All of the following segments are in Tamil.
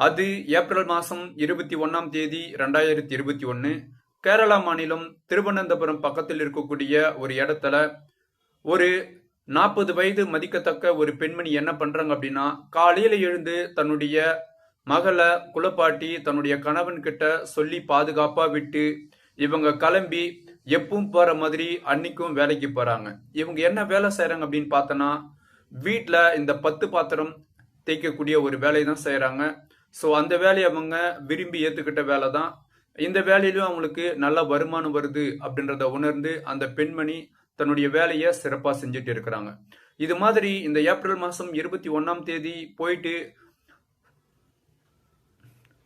அது ஏப்ரல் மாதம் இருபத்தி ஒன்றாம் தேதி ரெண்டாயிரத்தி இருபத்தி ஒன்று கேரளா மாநிலம் திருவனந்தபுரம் பக்கத்தில் இருக்கக்கூடிய ஒரு இடத்துல ஒரு நாற்பது வயது மதிக்கத்தக்க ஒரு பெண்மணி என்ன பண்ணுறாங்க அப்படின்னா காலையில் எழுந்து தன்னுடைய மகளை குலப்பாட்டி தன்னுடைய கணவன் கிட்ட சொல்லி பாதுகாப்பாக விட்டு இவங்க கிளம்பி எப்பவும் போகிற மாதிரி அன்னைக்கும் வேலைக்கு போகிறாங்க இவங்க என்ன வேலை செய்கிறாங்க அப்படின்னு பார்த்தோன்னா வீட்டில் இந்த பத்து பாத்திரம் தேய்க்கக்கூடிய ஒரு வேலையை தான் செய்கிறாங்க ஸோ அந்த வேலையை அவங்க விரும்பி ஏற்றுக்கிட்ட வேலை தான் இந்த வேலையிலும் அவங்களுக்கு நல்ல வருமானம் வருது அப்படின்றத உணர்ந்து அந்த பெண்மணி தன்னுடைய வேலையை சிறப்பாக செஞ்சுட்டு இருக்கிறாங்க. இது மாதிரி இந்த ஏப்ரல் மாதம் இருபத்தி ஒன்றாம் தேதி போயிட்டு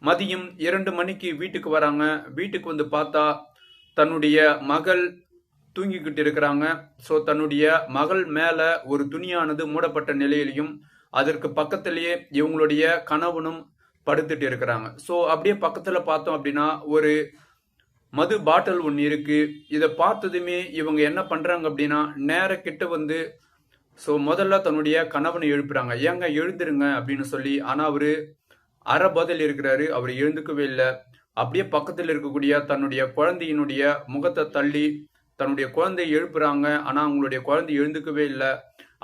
மதியம் இரண்டு மணிக்கு வீட்டுக்கு வராங்க. வீட்டுக்கு வந்து பார்த்தா தன்னுடைய மகள் தூங்கிக்கிட்டு இருக்கிறாங்க. ஸோ தன்னுடைய மகள் மேலே ஒரு துணியானது மூடப்பட்ட நிலையிலையும் அதற்கு பக்கத்திலேயே இவங்களுடைய கணவனும் படுத்துட்டு இருக்கிறாங்க ஸோ அப்படியே பக்கத்தில் பார்த்தோம் அப்படின்னா ஒரு மது பாட்டில் ஒன்று இருக்கு. இதை பார்த்ததுமே இவங்க என்ன பண்ணுறாங்க அப்படின்னா நேர கிட்ட வந்து ஸோ முதல்ல தன்னுடைய கணவனை எழுப்புறாங்க. ஏங்க எழுந்துருங்க அப்படின்னு சொல்லி ஆனால் அவர் அரை பதில் இருக்கிறாரு அவர் எழுந்துக்கவே இல்லை. அப்படியே பக்கத்தில் இருக்கக்கூடிய தன்னுடைய குழந்தையினுடைய முகத்தை தள்ளி தன்னுடைய குழந்தையை எழுப்புறாங்க. ஆனால் அவங்களுடைய குழந்தை எழுந்துக்கவே இல்லை.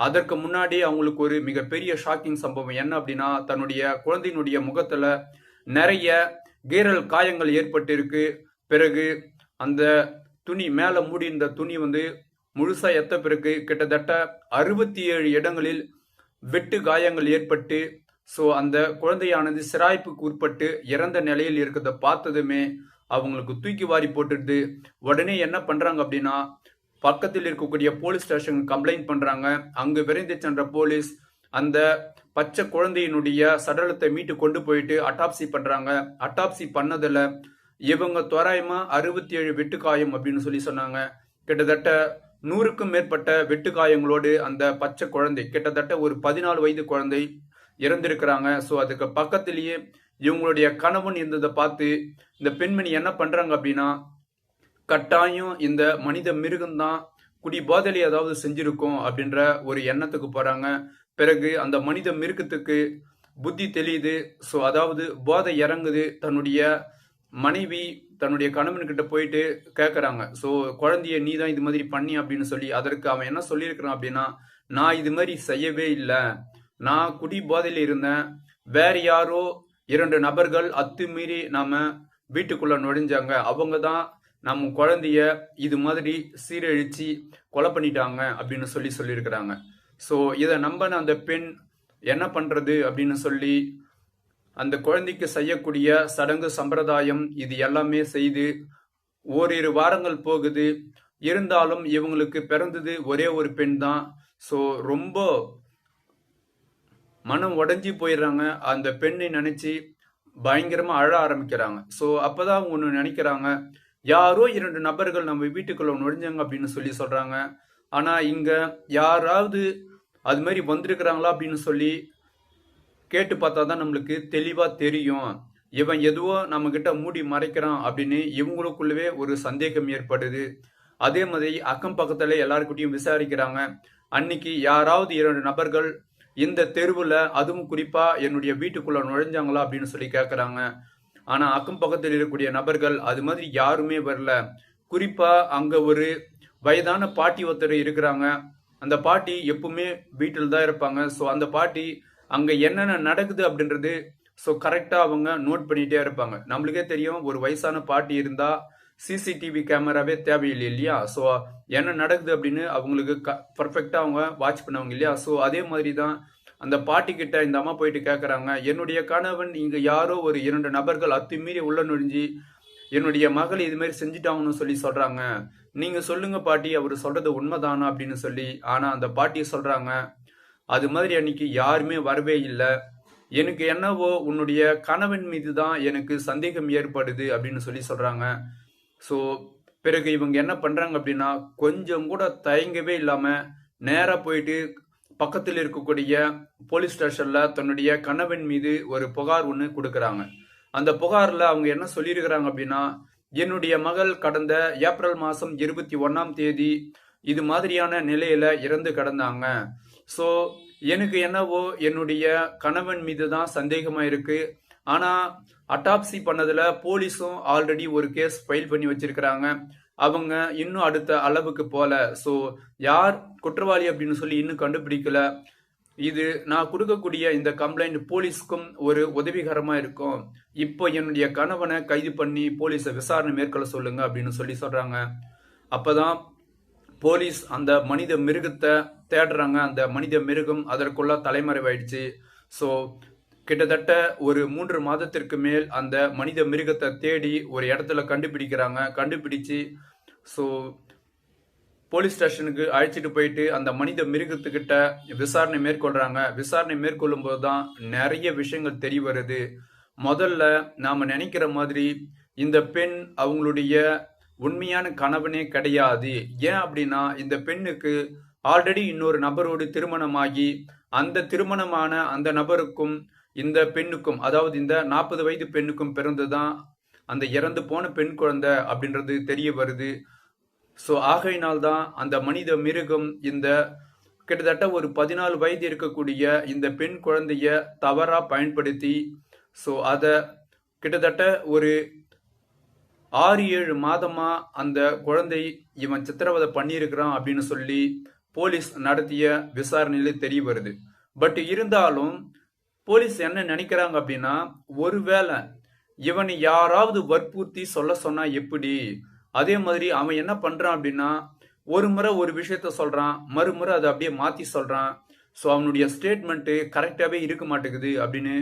அதற்கு முன்னாடி அவங்களுக்கு ஒரு மிகப்பெரிய ஷாக்கிங் சம்பவம் என்ன அப்படின்னா தன்னுடைய குழந்தையினுடைய முகத்துல நிறைய கீரல் காயங்கள் ஏற்பட்டிருக்கு. பிறகு அந்த துணி மேலே மூடி இருந்த துணி வந்து முழுசா எத்த பிறகு கிட்டத்தட்ட அறுபத்தி ஏழு இடங்களில் வெட்டு காயங்கள் ஏற்பட்டு ஸோ அந்த குழந்தையானது சிராய்ப்புக்கு உட்பட்டு இறந்த நிலையில் இருக்கிறத பார்த்ததுமே அவங்களுக்கு தூக்கி வாரி போட்டுடுது. உடனே என்ன பண்றாங்க அப்படின்னா பக்கத்தில் இருக்கக்கூடிய போலீஸ் ஸ்டேஷன் கம்ப்ளைண்ட் பண்றாங்க. அங்கு விரைந்து சென்ற போலீஸ் அந்த பச்சை குழந்தையினுடைய சடலத்தை மீட்டு கொண்டு போயிட்டு அட்டாப்சி பண்றாங்க. அட்டாப்சி பண்ணதுல இவங்க தோராயமா அறுபத்தி ஏழு வெட்டுக்காயம் அப்படின்னு சொல்லி சொன்னாங்க. கிட்டத்தட்ட நூறுக்கும் மேற்பட்ட வெட்டுக்காயங்களோடு அந்த பச்சை குழந்தை கிட்டத்தட்ட ஒரு பதினாலு வயது குழந்தை இறந்திருக்கிறாங்க. ஸோ அதுக்கு பக்கத்திலேயே இவங்களுடைய கணவன் இருந்ததை பார்த்து இந்த பெண்மணி என்ன பண்றாங்க அப்படின்னா கட்டாயம் இந்த மனித மிருகம்தான் குடி பாதலி ஏதாவது செஞ்சிருக்கோம் அப்படின்ற ஒரு எண்ணத்துக்கு போறாங்க. பிறகு அந்த மனித மிருகத்துக்கு புத்தி தெளியுது. ஸோ அதாவது போதை இறங்குது. தன்னுடைய மனைவி தன்னுடைய கணவன்கிட்ட போயிட்டு கேட்குறாங்க ஸோ குழந்தைய நீ தான் இது மாதிரி பண்ணி அப்படின்னு சொல்லி அதற்கு அவன் என்ன சொல்லியிருக்கிறான் அப்படின்னா நான் இது மாதிரி செய்யவே இல்லை. நான் குடி போதையில் இருந்தேன். வேற யாரோ இரண்டு நபர்கள் அத்துமீறி நாம வீட்டுக்குள்ள நுழைஞ்சாங்க. அவங்க தான் நம்ம குழந்தைய இது மாதிரி சீரழித்து கொலை பண்ணிட்டாங்க அப்படின்னு சொல்லி சொல்லியிருக்கிறாங்க. ஸோ இதை நம்பின அந்த பெண் என்ன பண்ணுறது அப்படின்னு சொல்லி அந்த குழந்தைக்கு செய்யக்கூடிய சடங்கு சம்பிரதாயம் இது எல்லாமே செய்து ஓரிரு வாரங்கள் போகுது. இருந்தாலும் இவங்களுக்கு பிறந்தது ஒரே ஒரு பெண் தான். ஸோ ரொம்ப மனம் உடஞ்சி போயிடுறாங்க. அந்த பெண்ணை நினச்சி பயங்கரமாக அழ ஆரம்பிக்கிறாங்க. ஸோ அப்போதான் அவங்க ஒன்று நினைக்கிறாங்க. யாரோ இரண்டு நபர்கள் நம்ம வீட்டுக்குள்ள நுழைஞ்சாங்க அப்படின்னு சொல்லி சொல்றாங்க. ஆனா இங்க யாராவது அது மாதிரி வந்திருக்கிறாங்களா அப்படின்னு சொல்லி கேட்டு பார்த்தா தான் நம்மளுக்கு தெளிவா தெரியும். இவன் எதுவோ நம்ம கிட்ட மூடி மறைக்கிறான் அப்படின்னு இவங்களுக்குள்ளவே ஒரு சந்தேகம் ஏற்படுது. அதே மாதிரி அக்கம் பக்கத்துல எல்லாருக்கிட்டையும் விசாரிக்கிறாங்க. அன்னைக்கு யாராவது இரண்டு நபர்கள் இந்த தெருவில் அதுவும் குறிப்பா என்னுடைய வீட்டுக்குள்ள நுழைஞ்சாங்களா அப்படின்னு சொல்லி கேட்குறாங்க ஆனால் அக்கம் பக்கத்தில் இருக்கக்கூடிய நபர்கள் அது மாதிரி யாருமே வரல. குறிப்பாக அங்கே ஒரு வயதான பாட்டி ஒருத்தர் இருக்கிறாங்க. அந்த பாட்டி எப்பவுமே வீட்டில் தான் இருப்பாங்க. ஸோ அந்த பாட்டி அங்கே என்னென்ன நடக்குது அப்படின்றது ஸோ கரெக்டாக அவங்க நோட் பண்ணிகிட்டே இருப்பாங்க. நம்மளுக்கே தெரியும் ஒரு வயசான பாட்டி இருந்தால் சிசிடிவி கேமராவே தேவையில்லை இல்லையா? ஸோ என்ன நடக்குது அப்படின்னு அவங்களுக்கு க பர்ஃபெக்டாக அவங்க வாட்ச் பண்ணவங்க இல்லையா? ஸோ அதே மாதிரி தான் அந்த பாட்டி கிட்ட இந்த அம்மா போயிட்டு கேட்குறாங்க என்னுடைய கணவன் இங்கு யாரோ ஒரு இரண்டு நபர்கள் அத்துமீறி உள்ள நுழைஞ்சி என்னுடைய மகள் இதுமாரி செஞ்சுட்டாங்கன்னு சொல்லி சொல்றாங்க. நீங்க சொல்லுங்க பாட்டி அவர் சொல்றது உண்மைதானா? அப்படின்னு சொல்லி ஆனா அந்த பாட்டியை சொல்றாங்க அது மாதிரி அன்னைக்கு யாருமே வரவே இல்லை. எனக்கு என்னவோ உன்னுடைய கணவன் மீது தான் எனக்கு சந்தேகம் ஏற்படுது அப்படின்னு சொல்லி சொல்றாங்க. ஸோ பிறகு இவங்க என்ன பண்றாங்க அப்படின்னா கொஞ்சம் கூட தயங்கவே இல்லாம நேராக போயிட்டு பக்கத்தில் இருக்கக்கூடிய போலீஸ் ஸ்டேஷனில் தன்னுடைய கணவன் மீது ஒரு புகார் ஒன்று கொடுக்குறாங்க. அந்த புகாரில் அவங்க என்ன சொல்லியிருக்கிறாங்க அப்படின்னா என்னுடைய மகள் கடந்த ஏப்ரல் மாதம் இருபத்தி ஒன்றாம் தேதி இது மாதிரியான நிலையில் இறந்து கிடந்தாங்க. ஸோ எனக்கு என்னவோ என்னுடைய கணவன் மீது தான் சந்தேகமாக இருக்குது ஆனால் அட்டாப்சி பண்ணதில் போலீஸும் ஆல்ரெடி ஒரு கேஸ் ஃபைல் பண்ணி வச்சிருக்கிறாங்க. அவங்க இன்னும் அடுத்த அளவுக்கு போல. ஸோ யார் குற்றவாளி அப்படின்னு சொல்லி இன்னும் கண்டுபிடிக்கல. இது நான் கொடுக்கக்கூடிய இந்த கம்ப்ளைண்ட் போலீஸ்க்கும் ஒரு உதவிகரமா இருக்கும். இப்போ என்னுடைய கணவனை கைது பண்ணி போலீஸை விசாரணை மேற்கொள்ள சொல்லுங்க அப்படின்னு சொல்லி சொல்றாங்க. அப்பதான் போலீஸ் அந்த மனித மிருகத்தை தேடுறாங்க. அந்த மனித மிருகம் அதற்குள்ள தலைமறைவாயிடுச்சு. ஸோ கிட்டத்தட்ட ஒரு மூன்று மாதத்திற்கு மேல் அந்த மனித மிருகத்தை தேடி ஒரு இடத்துல கண்டுபிடிக்கிறாங்க. கண்டுபிடிச்சு ஸோ போலீஸ் ஸ்டேஷனுக்கு அழைச்சிட்டு போயிட்டு அந்த மனித மிருகத்துக்கிட்ட விசாரணை மேற்கொள்கிறாங்க விசாரணை மேற்கொள்ளும் போது தான் நிறைய விஷயங்கள் தெரிய வருது. முதல்ல நாம் நினைக்கிற மாதிரி இந்த பெண் அவங்களுடைய உண்மையான கணவனே கிடையாது. ஏன் அப்படின்னா இந்த பெண்ணுக்கு ஆல்ரெடி இன்னொரு நபரோடு திருமணமாகி அந்த திருமணமான அந்த நபருக்கும் இந்த பெண்ணுக்கும் அதாவது இந்த நாற்பது வயது பெண்ணுக்கும் பிறந்துதான் அந்த இறந்து போன பெண் குழந்தை அப்படின்றது தெரிய வருது. ஸோ ஆகையினால்தான் அந்த மனித மிருகம் இந்த கிட்டத்தட்ட ஒரு பதினாலு வயது இருக்கக்கூடிய இந்த பெண் குழந்தைய தவறாக பயன்படுத்தி ஸோ அதை கிட்டத்தட்ட ஒரு ஆறு ஏழு மாதமாக அந்த குழந்தை இவன் சித்திரவதை பண்ணியிருக்கிறான் அப்படின்னு சொல்லி போலீஸ் நடத்திய விசாரணையில தெரிய வருது. பட் இருந்தாலும் போலீஸ் என்ன நினைக்கிறாங்க அப்படின்னா ஒருவேளை இவனை யாராவது வற்புறுத்தி சொல்ல சொன்னா எப்படி? அதே மாதிரி அவன் என்ன பண்றான் அப்படின்னா ஒரு முறை ஒரு விஷயத்த சொல்றான் மறுமுறை அதை அப்படியே மாத்தி சொல்றான். ஸோ அவனுடைய ஸ்டேட்மெண்ட்டு கரெக்டாகவே இருக்க மாட்டேங்குது அப்படின்னு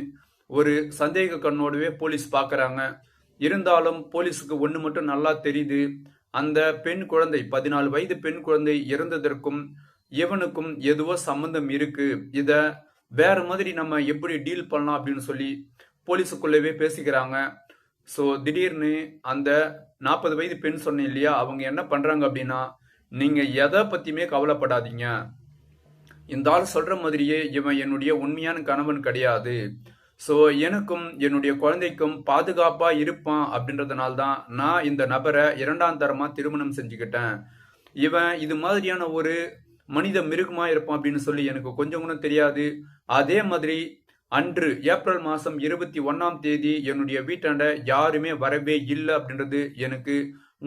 ஒரு சந்தேக கண்ணோடவே போலீஸ் பார்க்குறாங்க இருந்தாலும் போலீஸுக்கு ஒன்று மட்டும் நல்லா தெரியுது. அந்த பெண் குழந்தை பதினாலு வயது பெண் குழந்தை இறந்ததற்கும் இவனுக்கும் எதுவோ சம்பந்தம் இருக்கு. இதை வேற மாதிரி நம்ம எப்படி டீல் பண்ணலாம் அப்படின்னு சொல்லி போலீஸுக்குள்ளவே பேசிக்கிறாங்க. ஸோ திடீர்னு அந்த நாற்பது வயது பெண் சொன்னேன் இல்லையா? அவங்க என்ன பண்ணுறாங்க அப்படின்னா நீங்கள் எதை பற்றியுமே கவலைப்படாதீங்க. இந்த ஆள் சொல்கிற மாதிரியே இவன் என்னுடைய உண்மையான கணவன் கிடையாது. ஸோ எனக்கும் என்னுடைய குழந்தைக்கும் பாதுகாப்பாக இருப்பான் அப்படின்றதுனால தான் நான் இந்த நபரை இரண்டாம் தரமாக திருமணம் செஞ்சுக்கிட்டேன். இவன் இது மாதிரியான ஒரு மனித மிருகமாக இருப்பான் அப்படின்னு சொல்லி எனக்கு கொஞ்சம் கூட தெரியாது. அதே மாதிரி அன்று ஏப்ரல் மாதம் இருபத்தி ஒன்றாம் தேதி என்னுடைய வீட்டாண்ட யாருமே வரவே இல்லை அப்படின்றது எனக்கு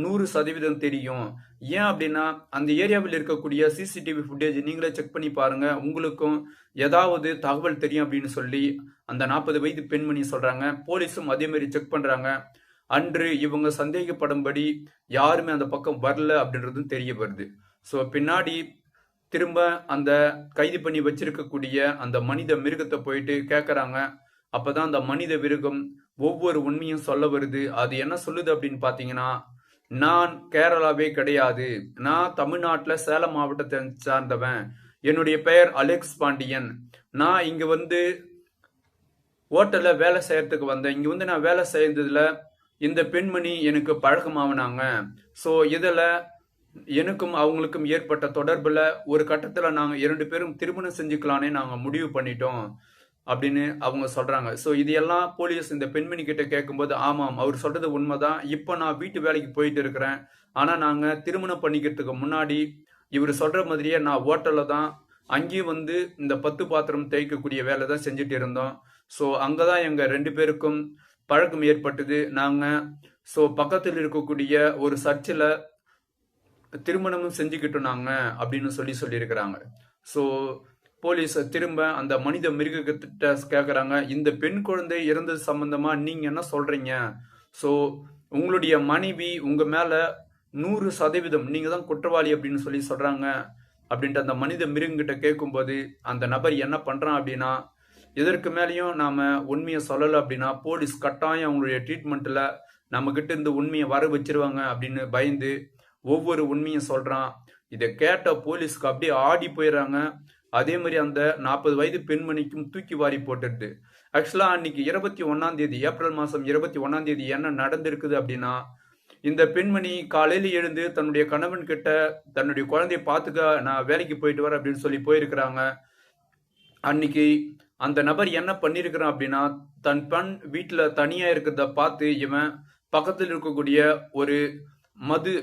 நூறு சதவீதம் தெரியும். ஏன் அப்படின்னா அந்த ஏரியாவில் இருக்கக்கூடிய சிசிடிவி ஃபுட்டேஜ் நீங்களே செக் பண்ணி பாருங்க. உங்களுக்கும் ஏதாவது தகவல் தெரியும் அப்படின்னு சொல்லி அந்த நாற்பது வயது பெண்மணி சொல்றாங்க. போலீஸும் அதே மாதிரி செக் பண்றாங்க. அன்று இவங்க சந்தேகப்படும்படி யாருமே அந்த பக்கம் வரல அப்படின்றதும் தெரிய வருது. ஸோ பின்னாடி திரும்ப அந்த கைது பண்ணி வச்சிருக்கக்கூடிய அந்த மனித மிருகத்தை போயிட்டு கேட்குறாங்க அப்போதான் அந்த மனித மிருகம் ஒவ்வொரு உண்மையும் சொல்ல வருது. அது என்ன சொல்லுது அப்படின்னு பார்த்தீங்கன்னா நான் கேரளாவே கிடையாது. நான் தமிழ்நாட்டில் சேலம் மாவட்டத்தை சார்ந்தவன். என்னுடைய பெயர் அலெக்ஸ் பாண்டியன். நான் இங்கே வந்து ஹோட்டலில் வேலை செய்யறதுக்கு வந்தேன். இங்கே வந்து நான் வேலை செய்யறதுல இந்த பெண்மணி எனக்கு பழக்கமாகனாங்க ஸோ இதில் எனக்கும் அவங்களுக்கும் ஏற்பட்ட தொடர்பில் ஒரு கட்டத்தில் நாங்கள் இரண்டு பேரும் திருமணம் செஞ்சுக்கலானே நாங்கள் முடிவு பண்ணிட்டோம் அப்படின்னு அவங்க சொல்கிறாங்க ஸோ இதையெல்லாம் போலீஸ் இந்த பெண்மணி கிட்ட கேட்கும்போது ஆமாம் அவர் சொல்றது உண்மைதான். இப்போ நான் வீட்டு வேலைக்கு போயிட்டு இருக்கிறேன். ஆனால் நாங்கள் திருமணம் பண்ணிக்கிறதுக்கு முன்னாடி இவர் சொல்கிற மாதிரியே நான் ஹோட்டலில் தான் அங்கேயும் வந்து இந்த பத்து பாத்திரம் தேய்க்கக்கூடிய வேலை தான் செஞ்சுட்டு இருந்தோம். ஸோ அங்கே தான் எங்கள் ரெண்டு பேருக்கும் பழக்கம் ஏற்பட்டது. நாங்கள் ஸோ பக்கத்தில் இருக்கக்கூடிய ஒரு சர்ச்சில் திருமணமும் செஞ்சுக்கிட்டோம்னாங்க அப்படின்னு சொல்லி சொல்லியிருக்கிறாங்க. ஸோ போலீஸ் திரும்ப அந்த மனித மிருகத்திட்ட கேட்குறாங்க இந்த பெண் குழந்தை இறந்தது சம்பந்தமா நீங்கள் என்ன சொல்கிறீங்க ஸோ உங்களுடைய மனைவி உங்கள் மேலே நூறு சதவீதம் நீங்கள் தான் குற்றவாளி அப்படின்னு சொல்லி சொல்கிறாங்க அப்படின்ட்டு அந்த மனித மிருகங்கிட்ட கேட்கும்போது அந்த நபர் என்ன பண்ணுறான் அப்படின்னா இதற்கு மேலேயும் நாம் உண்மையை சொல்லலை அப்படின்னா போலீஸ் கட்டாயம் அவங்களுடைய ட்ரீட்மெண்ட்டில் நம்ம இருந்து உண்மையை வர வச்சிருவாங்க அப்படின்னு பயந்து ஒவ்வொரு உண்மையும் சொல்றான். இதை கேட்ட போலீஸ்க்கு அப்படியே ஆடி போயிடுறாங்க. அதே மாதிரி அந்த நாற்பது வயது பெண்மணிக்கும் தூக்கி வாரி போட்டுடுது ஆக்சுவலா அன்னைக்கு இருபத்தி ஒன்னாம் தேதி ஏப்ரல் மாசம் இருபத்தி ஒன்னாம் தேதி என்ன நடந்திருக்குது அப்படின்னா இந்த பெண்மணி காலையில எழுந்து தன்னுடைய கணவன் கிட்ட தன்னுடைய குழந்தைய பார்த்துக்க நான் வேலைக்கு போயிட்டு வரேன் அப்படின்னு சொல்லி போயிருக்கிறாங்க. அன்னைக்கு அந்த நபர் என்ன பண்ணிருக்கிறான் அப்படின்னா தன் பெண் வீட்டுல தனியா இருக்கிறத பார்த்து இவன் பக்கத்தில் இருக்கக்கூடிய ஒரு மது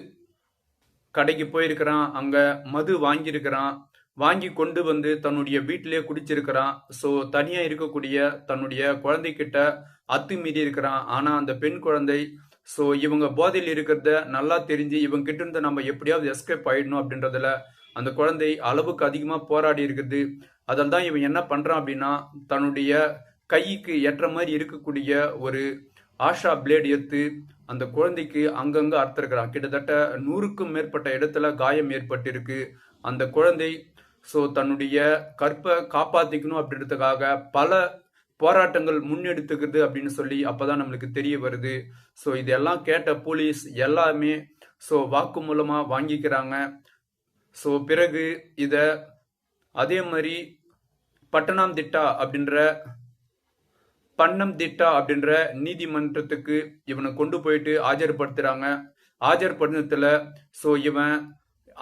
கடைக்கு போயிருக்கிறான் அங்க மது வாங்கியிருக்கிறான் வாங்கி கொண்டு வந்து தன்னுடைய வீட்டிலே குடிச்சிருக்கிறான். ஸோ தனியாக இருக்கக்கூடிய தன்னுடைய குழந்தைகிட்ட அத்துமீறி இருக்கிறான். ஆனால் அந்த பெண் குழந்தை ஸோ இவங்க போதையில் இருக்கிறத நல்லா தெரிஞ்சு இவங்க கிட்ட இருந்து நம்ம எப்படியாவது எஸ்கேப் ஆயிடணும் அப்படின்றதுல அந்த குழந்தை அளவுக்கு அதிகமாக போராடி இருக்குது. அதில் தான் இவன் என்ன பண்ணுறான் அப்படின்னா தன்னுடைய கைக்கு ஏற்ற மாதிரி இருக்கக்கூடிய ஒரு ஆஷா பிளேடு எடுத்து அந்த குழந்தைக்கு அங்கங்க அறுத்திருக்கிறான். கிட்டத்தட்ட நூறுக்கும் மேற்பட்ட இடத்துல காயம் ஏற்பட்டிருக்கு. அந்த குழந்தை ஸோ தன்னுடைய கற்பை காப்பாத்திக்கணும் அப்படின்றதுக்காக பல போராட்டங்கள் முன்னெடுத்துக்குது அப்படின்னு சொல்லி அப்பதான் நம்மளுக்கு தெரிய வருது. ஸோ இதெல்லாம் கேட்ட போலீஸ் எல்லாமே ஸோ வாக்கு மூலமா வாங்கிக்கிறாங்க. ஸோ பிறகு இத அதே மாதிரி பட்டணாம் திட்டா அப்படின்ற பண்ணம் திட்டா அப்படின்ற நீதிமன்றத்துக்கு இவனை கொண்டு போயிட்டு ஆஜர்படுத்துறாங்க. ஆஜர்படுத்தத்துல ஸோ இவன்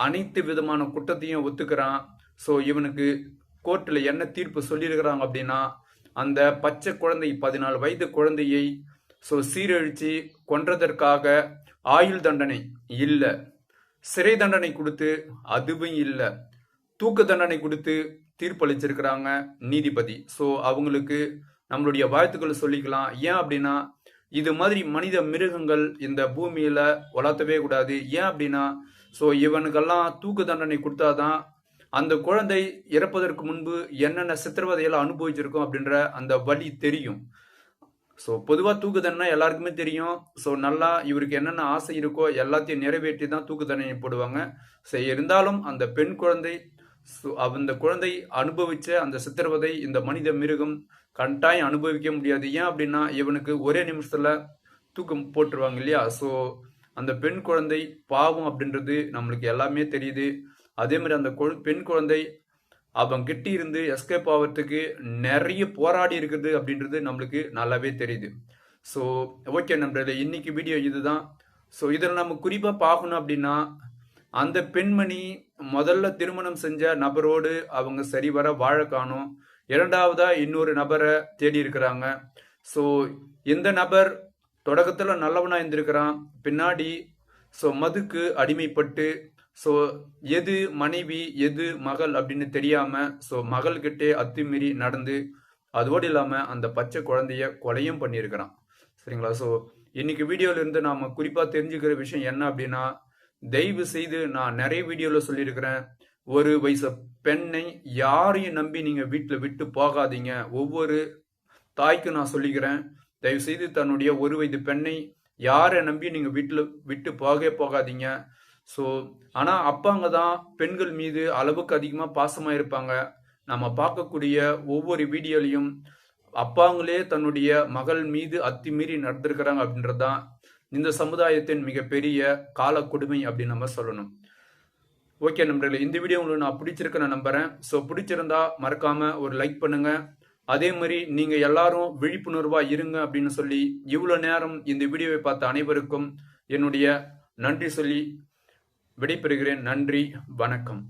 அனைத்து விதமான குற்றத்தையும் ஒத்துக்கிறான். ஸோ இவனுக்கு கோர்ட்டில் என்ன தீர்ப்பு சொல்லியிருக்கிறாங்க அப்படின்னா அந்த பச்சை குழந்தை பதினாலு வயது குழந்தையை ஸோ சீரழித்து கொன்றதற்காக ஆயுள் தண்டனை இல்லை. சிறை தண்டனை கொடுத்து அதுவும் இல்லை. தூக்கு தண்டனை கொடுத்து தீர்ப்பளிச்சிருக்கிறாங்க நீதிபதி. ஸோ அவங்களுக்கு நம்மளுடைய வாழ்த்துக்களை சொல்லிக்கலாம். ஏன் அப்படின்னா இது மாதிரி மனித மிருகங்கள் இந்த பூமியில வளர்த்தவே கூடாது. ஏன் அப்படின்னா ஸோ இவனுக்கெல்லாம் தூக்கு தண்டனை கொடுத்தாதான் அந்த குழந்தை இறப்பதற்கு முன்பு என்னென்ன சித்திரவதையெல்லாம் அனுபவிச்சிருக்கோம் அப்படின்ற அந்த வழி தெரியும். ஸோ பொதுவாக தூக்கு தண்டனை எல்லாருக்குமே தெரியும். ஸோ நல்லா இவருக்கு என்னென்ன ஆசை இருக்கோ எல்லாத்தையும் நிறைவேற்றி தான் தூக்கு தண்டனை போடுவாங்க. ஸோ இருந்தாலும் அந்த பெண் குழந்தை அந்த குழந்தை அனுபவிச்ச அந்த சித்திரவதை இந்த மனித மிருகம் கட்டாயம் அனுபவிக்க முடியாது. ஏன் அப்படின்னா இவனுக்கு ஒரே நிமிஷத்தில் தூக்கம் போட்டுருவாங்க இல்லையா? ஸோ அந்த பெண் குழந்தை பாவம் அப்படின்றது நம்மளுக்கு எல்லாமே தெரியுது. அதே மாதிரி அந்த பெண் குழந்தை அவன் கிட்ட இருந்து எஸ்கேப் ஆகிறதுக்கு நிறைய போராடி இருக்குது அப்படின்றது நம்மளுக்கு நல்லாவே தெரியுது. ஸோ ஓகே நண்பர்களே இன்னைக்கு வீடியோ இதுதான். ஸோ இதில் நம்ம குறிப்பாக பார்க்கணும் அப்படின்னா அந்த பெண்மணி முதல்ல திருமணம் செஞ்ச நபரோடு அவங்க சரிவர வாழ காணும். இரண்டாவதா இன்னொரு நபரை தேடி இருக்கிறாங்க. ஸோ இந்த நபர் தொடக்கத்தில் நல்லவனாக இருந்திருக்கிறான். பின்னாடி ஸோ மதுக்கு அடிமைப்பட்டு ஸோ எது மனைவி எது மகள் அப்படின்னு தெரியாம ஸோ மகள்கிட்டே அத்துமீறி நடந்து அதோடு இல்லாமல் அந்த பச்சை குழந்தைய கொலையும் பண்ணியிருக்கிறான். சரிங்களா? ஸோ இன்னைக்கு வீடியோலேருந்து இருந்து குறிப்பாக தெரிஞ்சுக்கிற விஷயம் என்ன அப்படின்னா தயவு செய்து நான் நிறைய வீடியோவில் சொல்லியிருக்கிறேன். ஒரு வயசு பெண்ணை யாரையும் நம்பி நீங்க வீட்டில் விட்டு போகாதீங்க. ஒவ்வொரு தாய்க்கு நான் சொல்லிக்கிறேன் தயவு செய்து தன்னுடைய ஒரு வயது பெண்ணை யாரை நம்பி நீங்க வீட்டில் விட்டு போகவே போகாதீங்க. ஸோ ஆனால் அப்பாங்க தான் பெண்கள் மீது அளவுக்கு அதிகமாக பாசமாக இருப்பாங்க. நம்ம பார்க்கக்கூடிய ஒவ்வொரு வீடியோலையும் அப்பாங்களே தன்னுடைய மகள் மீது அத்துமீறி நடந்திருக்கிறாங்க அப்படின்றது தான் இந்த சமுதாயத்தின் மிகப்பெரிய கால கொடுமை அப்படின்னு நம்ம சொல்லணும். ஓகே நண்பர்களே இந்த வீடியோ உங்களுக்கு நான் பிடிச்சிருக்கேன் நான் நம்புறேன். ஸோ பிடிச்சிருந்தா மறக்காமல் ஒரு லைக் பண்ணுங்க. அதே மாதிரி நீங்கள் எல்லாரும் விழிப்புணர்வாக இருங்க அப்படின்னு சொல்லி இவ்வளோ நேரம் இந்த வீடியோவை பார்த்த அனைவருக்கும் என்னுடைய நன்றி சொல்லி விடைபெறுகிறேன். நன்றி வணக்கம்.